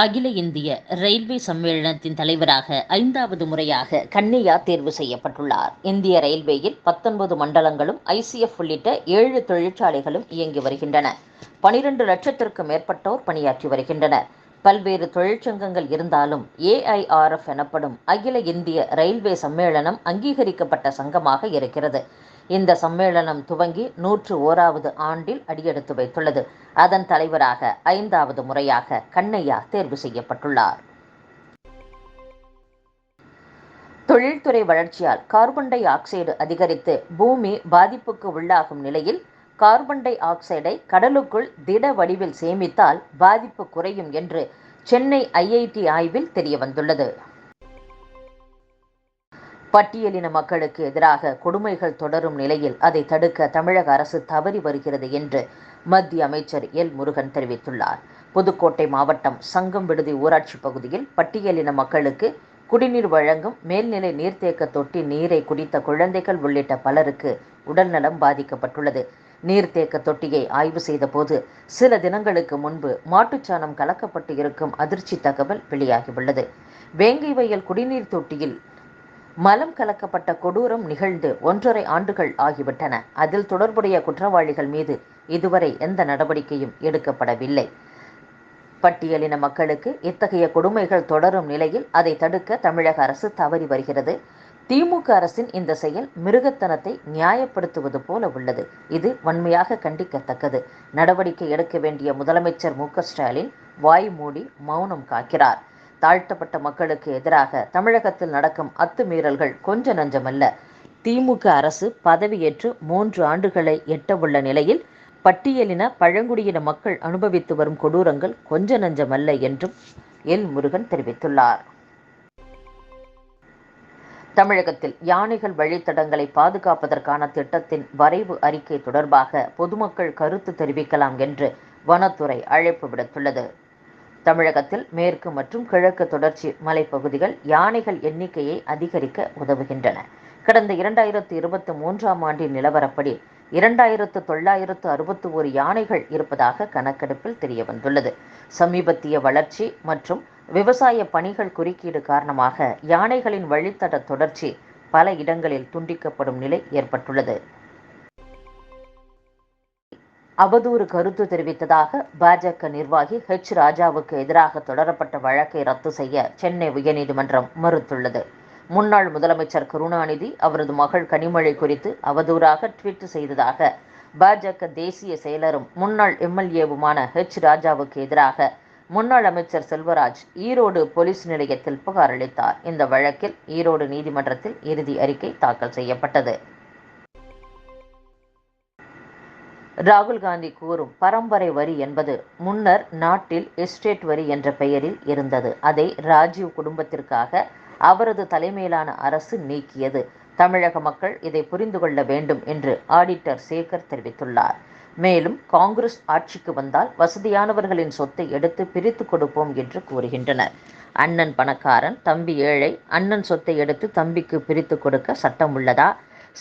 அகில இந்திய ரயில்வே சம்மேளனத்தின் தலைவராக ஐந்தாவது முறையாக கன்னியா தேர்வு செய்யப்பட்டுள்ளார். இந்திய ரயில்வேயில் பத்தொன்பது மண்டலங்களும் ஐசிஎஃப் உள்ளிட்ட ஏழு தொழிற்சாலைகளும் இயங்கி வருகின்றன. பனிரெண்டு லட்சத்திற்கும் மேற்பட்டோர் பணியாற்றி வருகின்றனர். பல்வேறு தொழிற்சங்கங்கள் இருந்தாலும் ஏஐஆர்எஃப் எனப்படும் அகில இந்திய ரயில்வே சம்மேளனம் அங்கீகரிக்கப்பட்ட சங்கமாக இருக்கிறது. இந்த சம்மேளனம் துவங்கி நூற்று ஓராவது ஆண்டில் அடியெடுத்து வைத்துள்ளது. அதன் தலைவராக ஐந்தாவது முறையாக கண்ணையா தேர்வு செய்யப்பட்டுள்ளார். தொழில்துறை வளர்ச்சியால் கார்பன் டை ஆக்சைடு அதிகரித்து பூமி பாதிப்புக்கு உள்ளாகும் நிலையில் கார்பன் டை ஆக்சைடை கடலுக்குள் திட வடிவில் சேமித்தால் பாதிப்பு குறையும் என்று சென்னை ஐஐடி ஆய்வில் தெரியவந்துள்ளது. பட்டியலின மக்களுக்கு எதிராக கொடுமைகள் தொடரும் நிலையில் அதை தடுக்க தமிழக அரசு தவறி வருகிறது என்று மத்திய அமைச்சர் எல் முருகன் தெரிவித்துள்ளார். புதுக்கோட்டை மாவட்டம் சங்கம் விடுதி ஊராட்சி பகுதியில் பட்டியலின மக்களுக்கு குடிநீர் வழங்கும் மேல்நிலை நீர்த்தேக்க தொட்டி நீரை குடித்த குழந்தைகள் உள்ளிட்ட பலருக்கு உடல்நலம் பாதிக்கப்பட்டுள்ளது. நீர்த்தேக்க தொட்டியை ஆய்வு செய்தபோது சில தினங்களுக்கு முன்பு மாட்டுச்சாணம் கலக்கப்பட்டு இருக்கும் அதிர்ச்சி தகவல் வெளியாகியுள்ளது. வேங்கை வயல் குடிநீர் தொட்டியில் மலம் கலக்கப்பட்ட கொடூரம் நிகழ்ந்து ஒன்றரை ஆண்டுகள் ஆகிவிட்டன. அதில் தொடர்புடைய குற்றவாளிகள் மீது இதுவரை எந்த நடவடிக்கையும் எடுக்கப்படவில்லை. பட்டியலின மக்களுக்கு இத்தகைய கொடுமைகள் தொடரும் நிலையில் அதை தடுக்க தமிழக அரசு தவறி வருகிறது. திமுக அரசின் இந்த செயல் மிருகத்தனத்தை நியாயப்படுத்துவது போல உள்ளது. இது வன்மையாக கண்டிக்கத்தக்கது. நடவடிக்கை எடுக்க வேண்டிய முதலமைச்சர் மு. ஸ்டாலின் வாய் மூடி மௌனம் காக்கிறார். தாழ்த்தப்பட்ட மக்களுக்கு எதிராக தமிழகத்தில் நடக்கும் அத்துமீறல்கள் கொஞ்ச நஞ்சமல்ல. திமுக அரசு பதவியேற்று மூன்று ஆண்டுகளை எட்டவுள்ள நிலையில் பட்டியலின பழங்குடியின மக்கள் அனுபவித்து வரும் கொடூரங்கள் கொஞ்ச நஞ்சமல்ல என்றும் எல். முருகன் தெரிவித்துள்ளார். தமிழகத்தில் யானைகள் வழித்தடங்களை பாதுகாப்பதற்கான திட்டத்தின் வரைவு அறிக்கை தொடர்பாக பொதுமக்கள் கருத்து தெரிவிக்கலாம் என்று வனத்துறை அழைப்பு விடுத்துள்ளது. தமிழகத்தில் மேற்கு மற்றும் கிழக்கு தொடர்ச்சி மலைப்பகுதிகள் யானைகள் எண்ணிக்கையை அதிகரிக்க உதவுகின்றன. கடந்த இரண்டாயிரத்து இருபத்தி மூன்றாம் ஆண்டின் நிலவரப்படி இரண்டாயிரத்து தொள்ளாயிரத்து அறுபத்தி ஒரு யானைகள் இருப்பதாக கணக்கெடுப்பில் தெரிய வந்துள்ளது சமீபத்திய வளர்ச்சி மற்றும் விவசாய பணிகள் குறுக்கீடு காரணமாக யானைகளின் வழித்தட தொடர்ச்சி பல இடங்களில் துண்டிக்கப்படும் நிலை ஏற்பட்டுள்ளது. அவதூறு கருத்து தெரிவித்ததாக பாஜக நிர்வாகி ஹெச் ராஜாவுக்கு எதிராக தொடரப்பட்ட வழக்கை ரத்து செய்ய சென்னை உயர்நீதிமன்றம் மறுத்துள்ளது. முன்னாள் முதலமைச்சர் கருணாநிதி அவரது மகள் கனிமொழி குறித்து அவதூறாக ட்வீட் செய்ததாக பாஜக தேசிய செயலரும் முன்னாள் எம்எல்ஏவுமான ஹெச் ராஜாவுக்கு எதிராக முன்னாள் அமைச்சர் செல்வராஜ் ஈரோடு போலீஸ் நிலையத்தில் புகார் அளித்தார். இந்த வழக்கில் ஈரோடு நீதிமன்றத்தில் இறுதி அறிக்கை தாக்கல் செய்யப்பட்டது. ராகுல் காந்தி கூறும் பரம்பரை வரி என்பது முன்னர் நாட்டில் எஸ்டேட் வரி என்ற பெயரில் இருந்தது. அதை ராஜீவ் குடும்பத்திற்காக அவரது தலைமையிலான அரசு நீக்கியது. தமிழக மக்கள் இதை புரிந்து கொள்ள வேண்டும் என்று ஆடிட்டர் சேகர் தெரிவித்துள்ளார். மேலும் காங்கிரஸ் ஆட்சிக்கு வந்தால் வசதியானவர்களின் சொத்தை எடுத்து பிரித்து கொடுப்போம் என்று கூறுகின்றனர். அண்ணன் பணக்காரன் தம்பி ஏழை அண்ணன் சொத்தை எடுத்து தம்பிக்கு பிரித்து கொடுக்க சட்டம் உள்ளதா?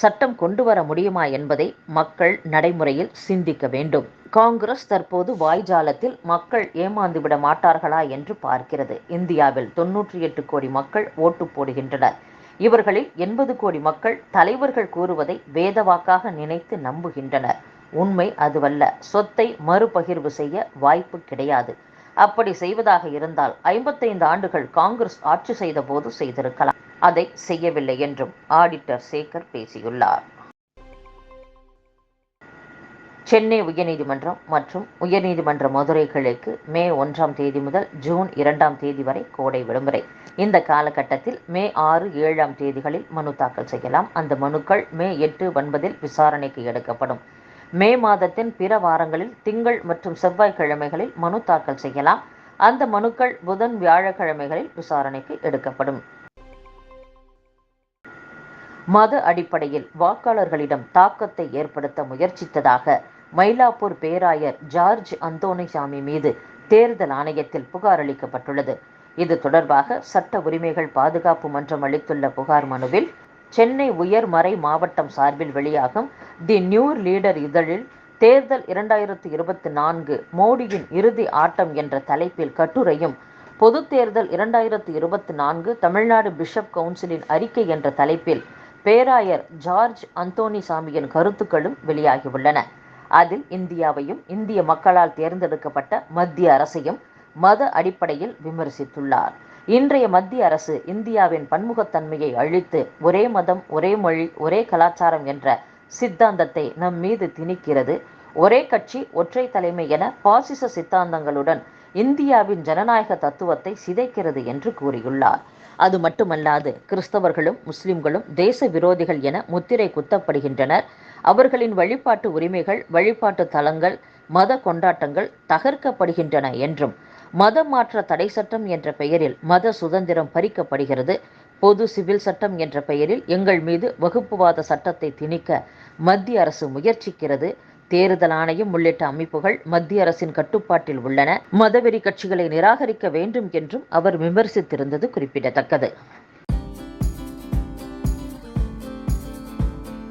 சட்டம் கொண்டு வர முடியுமா என்பதை மக்கள் நடைமுறையில் சிந்திக்க வேண்டும். காங்கிரஸ் தற்போது வாய்ஜாலத்தில் மக்கள் ஏமாந்துவிட மாட்டார்களா என்று பார்க்கிறது. இந்தியாவில் தொன்னூற்றி எட்டு கோடி மக்கள் ஓட்டு போடுகின்றனர். இவர்களில் எண்பது கோடி மக்கள் தலைவர்கள் கூறுவதை வேதவாக்காக நினைத்து நம்புகின்றனர். உண்மை அதுவல்ல. சொத்தை மறுபகிர்வு செய்ய வாய்ப்பு கிடையாது. அப்படி செய்வதாக இருந்தால் ஐம்பத்தைந்து ஆண்டுகள் காங்கிரஸ் ஆட்சி செய்த போது செய்திருக்கலாம். அதை செய்யவில்லை என்றும் ஆடிட்டர் சேகர் பேசியுள்ளார். சென்னை உயர்நீதிமன்றம் மற்றும் உயர்நீதிமன்ற மதுரை கிளைக்கு மே ஒன்றாம் தேதி முதல் ஜூன் இரண்டாம் தேதி வரை கோடை விடுமுறை. இந்த காலகட்டத்தில் மே ஆறு ஏழாம் தேதிகளில் மனு தாக்கல் செய்யலாம். அந்த மனுக்கள் மே எட்டு ஒன்பதில் விசாரணைக்கு எடுக்கப்படும். மே மாதத்தின் பிற வாரங்களில் திங்கள் மற்றும் செவ்வாய்க்கிழமைகளில் மனு தாக்கல் செய்யலாம். அந்த மனுக்கள் புதன் வியாழக்கிழமைகளில் விசாரணைக்கு எடுக்கப்படும். மத அடிப்படையில் வாக்காளர்களிடம் தாக்கத்தை ஏற்படுத்த முயற்சித்ததாக மயிலாப்பூர் பேராயர் ஜார்ஜ் அந்தோனிசாமி மீது தேர்தல் ஆணையத்தில் புகார் அளிக்கப்பட்டுள்ளது. இது தொடர்பாக சட்ட உரிமைகள் பாதுகாப்பு மன்றம் அளித்துள்ள புகார் மனுவில் சென்னை உயர்மறை மாவட்டம் சார்பில் வெளியாகும் தி நியூ லீடர் இதழில் தேர்தல் இரண்டாயிரத்தி இருபத்தி நான்கு மோடியின் இறுதி ஆட்டம் என்ற தலைப்பில் கட்டுரையும் பொது தேர்தல் இரண்டாயிரத்து இருபத்தி நான்கு தமிழ்நாடு பிஷப் கவுன்சிலின் அறிக்கை என்ற தலைப்பில் பேராயர் ஜார்ஜ் அந்தோனி சாமியின் கருத்துக்களும் வெளியாகியுள்ளன. அதில் இந்தியாவையும் இந்திய மக்களால் தேர்ந்தெடுக்கப்பட்ட மத்திய அரசையும் மத அடிப்படையில் விமர்சித்துள்ளார். இன்றைய மத்திய அரசு இந்தியாவின் பன்முகத்தன்மையை அழித்து ஒரே மதம் ஒரே மொழி ஒரே கலாச்சாரம் என்ற சித்தாந்தத்தை நம் மீது திணிக்கிறது. ஒரே கட்சி ஒற்றை தலைமை என பாசிச சித்தாந்தங்களுடன் இந்தியாவின் ஜனநாயக தத்துவத்தை சிதைக்கிறது என்று கூறியுள்ளார். அது மட்டுமல்லாது கிறிஸ்தவர்களும் முஸ்லிம்களும் தேச விரோதிகள் என முத்திரை குத்தப்படுகின்றனர். அவர்களின் வழிபாட்டு உரிமைகள் வழிபாட்டு தலங்கள் மத கொண்டாட்டங்கள் தகர்க்கப்படுகின்றன என்றும் மத மாற்ற தடை சட்டம் என்ற பெயரில் மத சுதந்திரம் பறிக்கப்படுகிறது. பொது சிவில் சட்டம் என்ற பெயரில் எங்கள் மீது வகுப்புவாத சட்டத்தை திணிக்க மத்திய அரசு முயற்சிக்கிறது. தேர்தல் ஆணையம் உள்ளிட்ட அமைப்புகள் மத்திய அரசின் கட்டுப்பாட்டில் உள்ளன. மதவெறி கட்சிகளை நிராகரிக்க வேண்டும் என்றும் அவர் விமர்சித்திருந்தது குறிப்பிடத்தக்கது.